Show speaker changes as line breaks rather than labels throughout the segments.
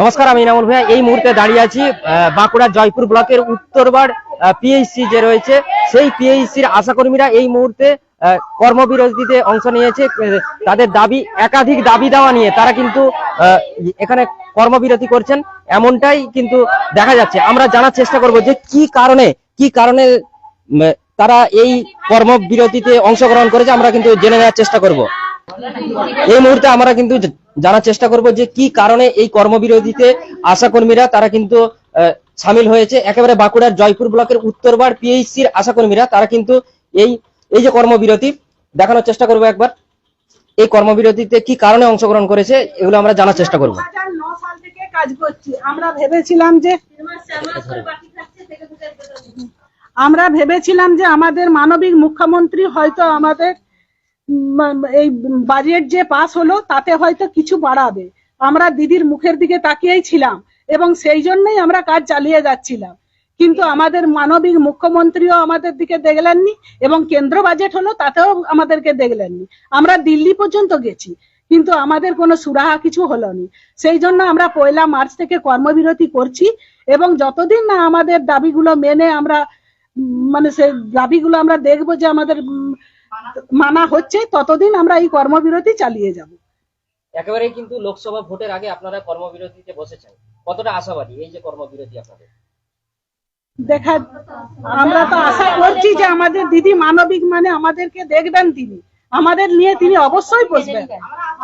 নমস্কার, আমি ইনামুল ভাইয়া। এই মুহূর্তে দাঁড়িয়ে আছি বাঁকুড়া জয়পুর ব্লকের উত্তরবার পিএইচসি যে রয়েছে, সেই পিএইচসির আশাকর্মীরা এই মুহূর্তে কর্মবিরতিতে অংশ নিয়েছে। তাদের দাবি, একাধিক দাবি দেওয়া নিয়ে তারা কিন্তু এখানে কর্মবিরতি করছেন। এমনটাই কিন্তু দেখা যাচ্ছে। আমরা জানার চেষ্টা করব যে কি কারণে কি কারণে তারা এই কর্মবিরতিতে অংশগ্রহণ করেছে। আমরা কিন্তু জেনে নেওয়ার চেষ্টা করব। এই মুহূর্তে আমরা কিন্তু জানার চেষ্টা করব যে কি কারণে এই কর্মবিরতিতে আশাকর্মীরা, তারা কিন্তু সামিল হয়েছে। একেবারে বাঁকুড়ার জয়পুর ব্লকের উত্তরবার পিএইচসির আশাকর্মীরা, তারা কিন্তু এই এই যে কর্মবিরতি, দেখানোর চেষ্টা করব একবার। এই কর্মবিরতিতে কি কারণে অংশগ্রহণ করেছে, এগুলো আমরা জানার চেষ্টা করব।
আমরা ভেবেছিলাম যে আমাদের মানবিক মুখ্যমন্ত্রী হয়তো আমাদের এই বাজেট যে পাস হলো, তাতে হয়তো কিছু বাড়াবে। আমরা দিদির মুখের দিকে তাকিয়েই ছিলাম এবং সেই জন্যই আমরা কাজ চালিয়ে যাচ্ছিলাম। কিন্তু আমাদের মানবিক মুখ্যমন্ত্রীও আমাদের দিকে দেখলেননি এবং কেন্দ্র বাজেট হলো তাতেও আমাদেরকে দেখলেননি। আমরা দিল্লি পর্যন্ত গেছি, কিন্তু আমাদের কোনো সুরাহা কিছু হলো নি সেই জন্য আমরা পয়লা মার্চ থেকে কর্মবিরতি করছি এবং যতদিন না আমাদের দাবিগুলো মেনে আমরা মানে সেই দাবিগুলো আমরা দেখব যে আমাদের মানা হচ্ছে ততদিন আমরা এই কর্মবিরতি চালিয়ে যাব।
একেবারে কিন্তু লোকসভা ভোটের আগে আপনারা কর্মবিরতিতে বসেছেন কতটা আশাবাদী এই যে কর্মবিরতি আপনাদের?
দেখা আমরা তো আশা করছি যে আমাদের দিদি মানবিক মানে আমাদেরকে দেখবেন তিনি। আমাদের নিয়ে তিনি অবশ্যই বসবেন।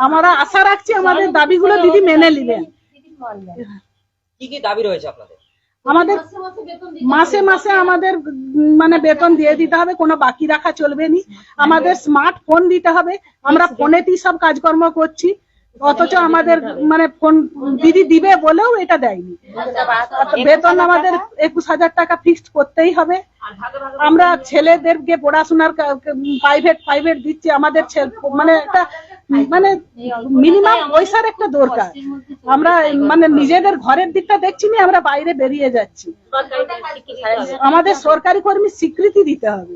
আমরা আশা রাখছি আমাদের দাবিগুলো দিদি মেনে নেবেন।
কি কি দাবি রয়েছে আপনাদের?
আমাদের মাসে মাসে আমাদের মানে বেতন দিয়ে দিতে হবে কোনো বাকি রাখা চলবে না। আমাদের স্মার্টফোন দিতে হবে আমরা ফোনেতেই সব কাজকর্ম করছি অথচ আমাদের মানে ফোন দিদি দিবে বলেও এটা দেয়নি। বেতন আমাদের একুশ হাজার টাকা ফিক্সড করতেই হবে। আমরা ছেলেদেরকে পড়াশোনার প্রাইভেট প্রাইভেট দিচ্ছি আমাদের মানে একটা মানে মিনিমাম পয়সার একটা দরকার। আমরা মানে নিজেদের ঘরের দিকটা দেখছি না আমরা বাইরে বেরিয়ে যাচ্ছি। আমাদের সরকারি কর্মী স্বীকৃতি দিতে হবে।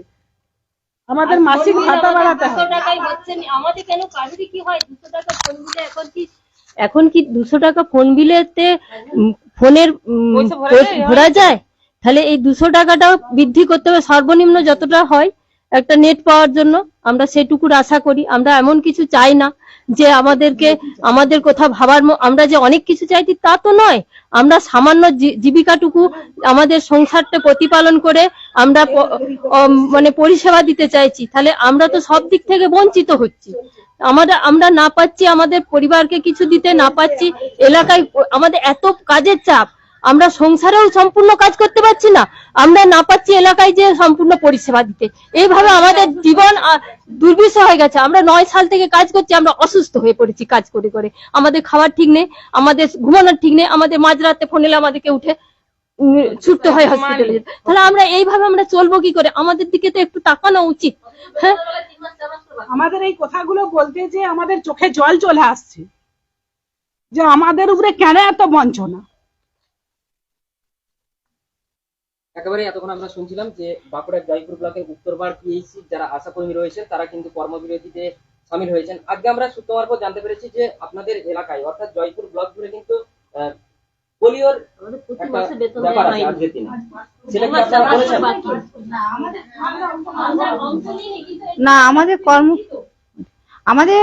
আমাদের মাসিক ভাতা বাড়াতে হবে।
টাকায় হচ্ছে না। আমাদের কেন কাজুরি কি হয়? দুশো টাকা ফোন বিলে এখন কি এখন কি দুশো টাকা ফোন বিলেতে ফোনের ভরা যায়? তাহলে এই দুশো টাকাটাও বৃদ্ধি করতে হবে। সর্বনিম্ন যতটা হয় একটা নেট পাওয়ার জন্য আমরা সেটুকুর আশা করি। আমরা এমন কিছু চাই না যে আমাদেরকে, আমাদের কথা ভাবার আমরা যে অনেক কিছু চাইছি তা তো নয়। আমরা সামান্য জীবিকাটুকু আমাদের সংসারটা প্রতিপালন করে আমরা মানে পরিষেবা দিতে চাইছি। তাহলে আমরা তো সব দিক থেকে বঞ্চিত হচ্ছি। আমরা আমরা না পাচ্ছি আমাদের পরিবারকে কিছু দিতে, না পাচ্ছি এলাকায়, আমাদের এত কাজের চাপ। আমরা সংসারেও সম্পূর্ণ কাজ করতে পারছি না। আমরা না পাচ্ছি এলাকায় যে সম্পূর্ণ পরিষেবা দিতে। এইভাবে আমাদের জীবন আহ, দুর্বিষহ হয়ে গেছে। আমরা নয় সাল থেকে কাজ করছি আমরা অসুস্থ হয়ে পড়েছি কাজ করে করে। আমাদের খাবার ঠিক নেই আমাদের ঘুমানোর ঠিক নেই আমাদের মাঝরাতে ফোন এলে আমাদেরকে উঠে ছুটতে হয় হসপিটালে তাহলে আমরা এইভাবে আমরা চলবো কি করে? আমাদের দিকে তো একটু তাকানো উচিত হ্যাঁ?
আমাদের এই কথাগুলো বলতে যে আমাদের চোখে জল চলে আসছে। যে আমাদের উপরে কেন এত বঞ্চনা?
একেবারে এতক্ষণ আমরা শুনছিলাম যে বাঁকুড়ার জয়পুর ব্লকের উত্তরবার পিএইচসি যারা আশাকর্মী রয়েছেন তারা কিন্তু কর্মবিরতিতে সামিল হয়েছেন। আজকে আমরা সূত্র মারফত জানতে পেরেছি যে আপনাদের এলাকায় অর্থাৎ জয়পুর ব্লক জুড়ে কিন্তু পোলিওর ব্যাপার আছে আজকের সেটা কি আপনারা করেছেন
না আমাদের কর্ম আমাদের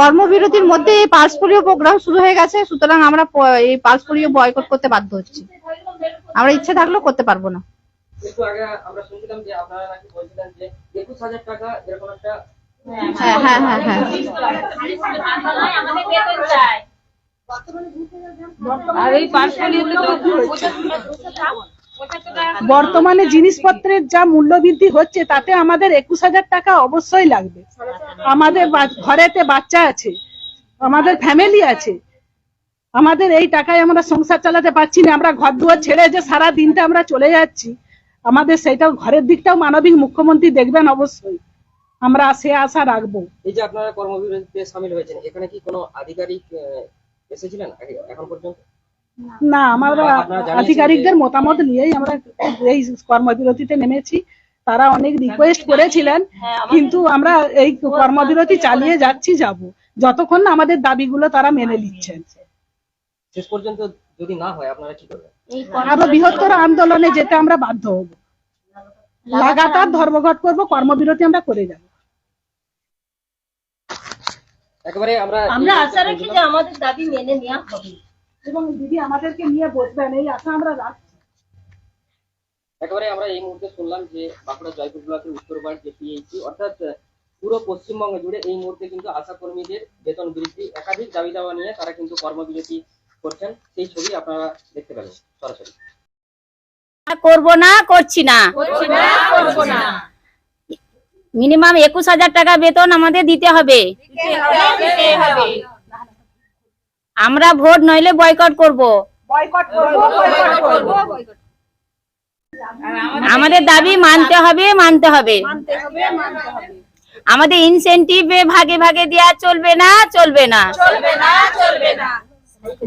কর্মবিরতির মধ্যে এই পালস পোলিও প্রোগ্রাম শুরু হয়ে গেছে সুতরাং আমরা এই পালস পোলিও বয়কট করতে বাধ্য হচ্ছি। আমরা ইচ্ছে থাকলেও করতে পারব না।
একটু আগে আমরা শুনছিলাম যে আপনারা নাকি বলছিলেন যে একুশ হাজার টাকা এরকম একটা
হ্যাঁ হ্যাঁ হ্যাঁ হ্যাঁ
আর এই
বর্তমানে জিনিসপত্রের যা মূল্য বৃদ্ধি হচ্ছে তাতে আমাদের একুশ হাজার টাকা অবশ্যই লাগবে। আমাদের ঘরেতে বাচ্চা আছে আমাদের ফ্যামিলি আছে। আমাদের এই টাকায় আমরা সংসার চালাতে পারছি না আমরা ঘর দুয়ার ছেড়ে যে সারা দিনটা আমরা চলে যাচ্ছি। আমাদের সেটাও ঘরের দিকটাও মানবিক মুখ্যমন্ত্রী দেখবেন অবশ্যই। আমরা সে আশা রাখব।
এই যে আপনারা কর্মবিরতিতে সামিল হয়েছেন এখানে কি কোনো আধিকারিক এসেছিলেন এখন পর্যন্ত?
না আমরা আধিকারিকদের মতামত নিয়েই আমরা এই কর্মবিরতিতে নেমেছি। তারা অনেক রিকোয়েস্ট করেছিলেন কিন্তু আমরা এই কর্মবিরতি চালিয়ে যাচ্ছি যাব। যতক্ষণ না আমাদের দাবিগুলো তারা মেনে নিচ্ছেন।
শেষ পর্যন্ত যদি না হয় আপনারা কি করবেন?
এই
আরও বৃহত্তর আন্দোলনে যেতে আমরা বাধ্য হব। লাগাতার ধর্মঘট করব কর্মবিরতি আমরা করে যাব।
একেবারে আমরা
আমরা আশা রাখি যে আমাদের দাবি মেনে নেওয়া হবে।
এবং দিদি আমাদেরকে নিয়ে বসবেন এই আশা আমরা রাখছি।
একেবারে আমরা এই মুহূর্তে শুনলাম যে বাঁকুড়া জয়পুর ব্লকের উত্তরবার যে পিএইচি অর্থাৎ পুরো পশ্চিমবঙ্গ জুড়ে এই মুহূর্তে কিন্তু আশা কর্মীদের বেতন বৃদ্ধি একাধিক দাবি দাওয়া নিয়ে তারা কিন্তু কর্মবিরতি করছেন সেই ছবি আপনারা দেখতে পেলেন সরাসরি।
করব না করছি না। মিনিমাম একুশ হাজার টাকা বেতন আমাদের দিতে হবে। আমরা ভোট নইলে বয়কট করব।
বয়কট করব বয়কট করব।
আমাদের দাবি মানতে হবে মানতে হবে।
মানতে হবে মানতে হবে।
আমাদের ইনসেন্টিভ ভাগে ভাগে দেওয়া চলবে না চলবে না।
চলবে না চলবে না।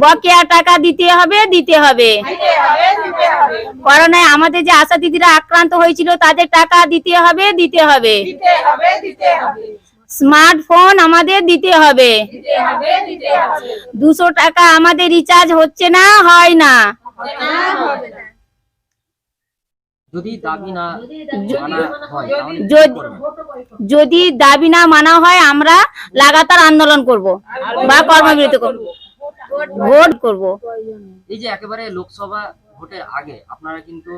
বকেয়া টাকা দিতে হবে দিতে হবে।
দিতে হবে দিতে হবে।
করোনায় আমাদের যে আশা দিদিরা আক্রান্ত হয়েছিল তাদের টাকা দিতে হবে দিতে হবে।
দিতে হবে দিতে হবে।
স্মার্টফোন আমাদের দিতে হবে।
দিতে হবে দিতে হবে।
দুশো টাকা আমাদের রিচার্জ হচ্ছে না হয় না।
যদি দাবি না
যদি যদি দাবি না মানা হয় আমরা লাগাতার আন্দোলন করব বা কর্মবিরতি করব। ভোট করব।
এই যে একেবারে লোকসভা ভোটের আগে আপনারা কিন্তু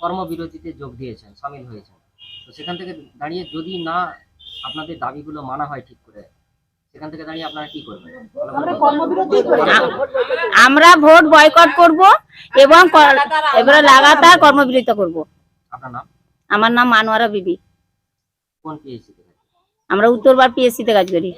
কর্মবিরতিতে যোগ দিয়েছেন সামিল হয়েছেন। তো সেখান থেকে দাঁড়িয়ে যদি না আপনাদের দাবিগুলো মানা হয় ঠিক করে সেখান থেকে দাঁড়িয়ে আপনারা কি করবেন?
আমরা
ভোট বয়কট করব। এবং এবারে লাগাতার কর্মবিরতি করব।
আপনার নাম?
আমার নাম মানোয়ারা বিবি।
কোন থেকে
আমরা উত্তরবার পিএসসি তে কাজ করি।